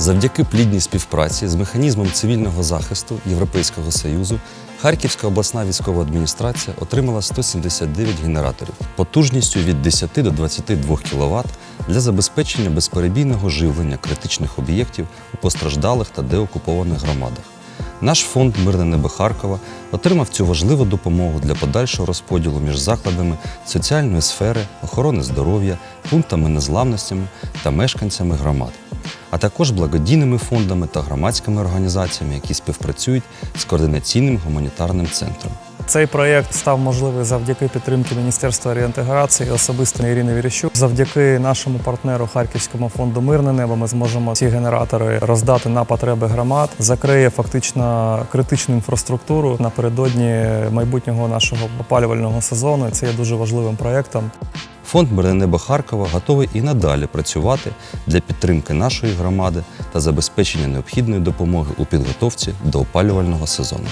Завдяки плідній співпраці з механізмом цивільного захисту Європейського Союзу Харківська обласна військова адміністрація отримала 179 генераторів потужністю від 10 до 22 кВт для забезпечення безперебійного живлення критичних об'єктів у постраждалих та деокупованих громадах. Наш фонд Мирне небо Харкова отримав цю важливу допомогу для подальшого розподілу між закладами соціальної сфери, охорони здоров'я, пунктами незламностями та мешканцями громад, а також благодійними фондами та громадськими організаціями, які співпрацюють з координаційним гуманітарним центром. Цей проєкт став можливий завдяки підтримки Міністерства реінтеграції, особисто Ірини Віріщук. Завдяки нашому партнеру Харківському фонду Мирне небо ми зможемо ці генератори роздати на потреби громад. Закриє фактично критичну інфраструктуру напередодні майбутнього нашого опалювального сезону. Це є дуже важливим проєктом. Фонд Мирне Харкова готовий і надалі працювати для підтримки нашої громади та забезпечення необхідної допомоги у підготовці до опалювального сезону.